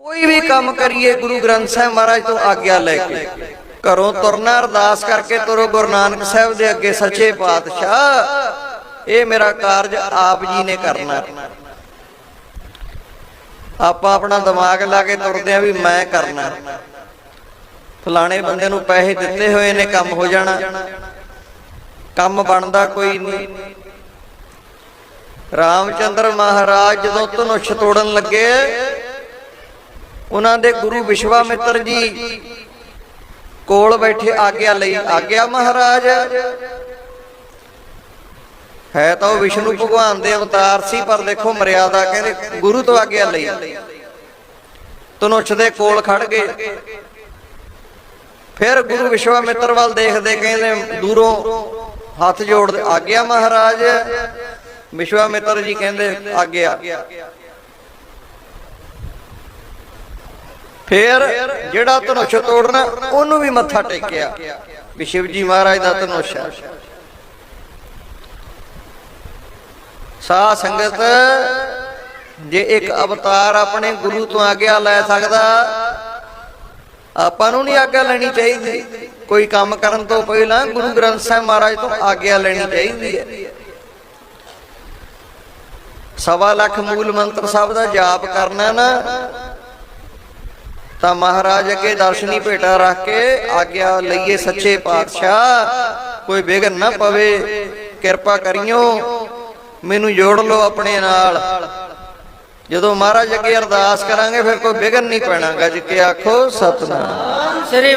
ਕੋਈ ਵੀ ਕੰਮ ਕਰੀਏ, ਗੁਰੂ ਗ੍ਰੰਥ ਸਾਹਿਬ ਮਹਾਰਾਜ ਤੋਂ ਆਗਿਆ ਲੈ ਕੇ। ਘਰੋਂ ਤੁਰਨਾ ਅਰਦਾਸ ਕਰਕੇ ਤੁਰੋ, ਗੁਰੂ ਨਾਨਕ ਸਾਹਿਬ ਦੇ ਅੱਗੇ ਸੱਚੇ ਪਾਤਸ਼ਾਹ। ਇਹ ਮੇਰਾ ਕਾਰਜ ਆਪ ਜੀ ਨੇ ਕਰਨਾ। ਆਪਾਂ ਆਪਣਾ ਦਿਮਾਗ ਲਾ ਕੇ ਤੁਰਦੇ ਆ ਵੀ ਮੈਂ ਕਰਨਾ। ਫਲਾਣੇ ਬੰਦੇ ਨੂੰ ਪੈਸੇ ਦਿੱਤੇ ਹੋਏ ਨੇ, ਕੰਮ ਹੋ ਜਾਣਾ। ਕੰਮ ਬਣਦਾ ਕੋਈ ਨਹੀਂ। ਰਾਮਚੰਦਰ ਮਹਾਰਾਜ ਜਦੋਂ ਧਨੁਸ਼ ਤੋੜਨ ਲੱਗੇ ਉਹਨਾਂ ਦੇ ਗੁਰੂ ਵਿਸ਼ਵਾਮਿੱਤਰ ਜੀ ਕੋਲ ਬੈਠੇ ਆਗਿਆ ਲਈ ਆਗਿਆ ਮਹਾਰਾਜ। ਹੈ ਤਾਂ ਉਹ ਵਿਸ਼ਨੂੰ ਭਗਵਾਨ ਦੇ ਅਵਤਾਰ ਸੀ ਪਰ ਦੇਖੋ ਮਰਿਆਦਾ ਕਹਿੰਦੇ ਗੁਰੂ ਤੋਂ ਆਗਿਆ ਲਈ। ਧਨੁਸ਼ ਦੇ ਕੋਲ ਖੜ ਗਏ। ਫਿਰ ਗੁਰੂ ਵਿਸ਼ਵਾਮਿੱਤਰ ਵੱਲ ਦੇਖਦੇ ਕਹਿੰਦੇ ਦੂਰੋਂ ਹੱਥ ਜੋੜਦੇ ਆਗਿਆ ਮਹਾਰਾਜ। ਵਿਸ਼ਵਾਮਿੱਤਰ ਜੀ ਕਹਿੰਦੇ ਆਗਿਆ। ਫਿਰ ਜਿਹੜਾ ਧਨੁਸ਼ ਤੋੜਨਾ, ਉਹਨੂੰ ਵੀ ਮੱਥਾ ਟੇਕਿਆ। ਵੀ ਸ਼ਿਵਜੀ ਮਹਾਰਾਜ ਦਾ ਧਨੁਸ਼ ਹੈ। ਸਾ ਸੰਗਤ, ਜੇ ਇੱਕ ਅਵਤਾਰ ਆਪਣੇ ਗੁਰੂ ਤੋਂ ਆਗਿਆ ਲੈ ਸਕਦਾ, ਆਪਾਂ ਨੂੰ ਨਹੀਂ ਆਗਿਆ ਲੈਣੀ ਚਾਹੀਦੀ। ਕੋਈ ਕੰਮ ਕਰਨ ਤੋਂ ਪਹਿਲਾਂ ਗੁਰੂ ਗ੍ਰੰਥ ਸਾਹਿਬ ਮਹਾਰਾਜ ਤੋਂ ਆਗਿਆ ਲੈਣੀ ਚਾਹੀਦੀ ਹੈ। ਸਵਾ ਲੱਖ ਮੂਲ ਮੰਤਰ ਸਾਹਿਬ ਦਾ ਜਾਪ ਕਰਨਾ ਨਾ ਤਾਂ ਮਹਾਰਾਜ ਅੱਗੇ ਦਰਸ਼ਨੀ ਭੇਟਾ ਰੱਖ ਕੇ ਆਗਿਆ ਲਈਏ ਸੱਚੇ ਪਾਤਸ਼ਾਹ। ਕੋਈ ਵਿਘਨ ਨਾ ਪਵੇ, ਕਿਰਪਾ ਕਰਿਓ, ਮੈਨੂੰ ਜੋੜ ਲਓ ਆਪਣੇ ਨਾਲ। ਜਦੋਂ ਮਹਾਰਾਜ ਅੱਗੇ ਅਰਦਾਸ ਕਰਾਂਗੇ, ਫਿਰ ਕੋਈ ਵਿਘਨ ਨਹੀਂ ਪੈਣਾ ਗੱਜ ਕੇ ਆਖੋ ਸਤਨਾਮ। ਸ੍ਰੀ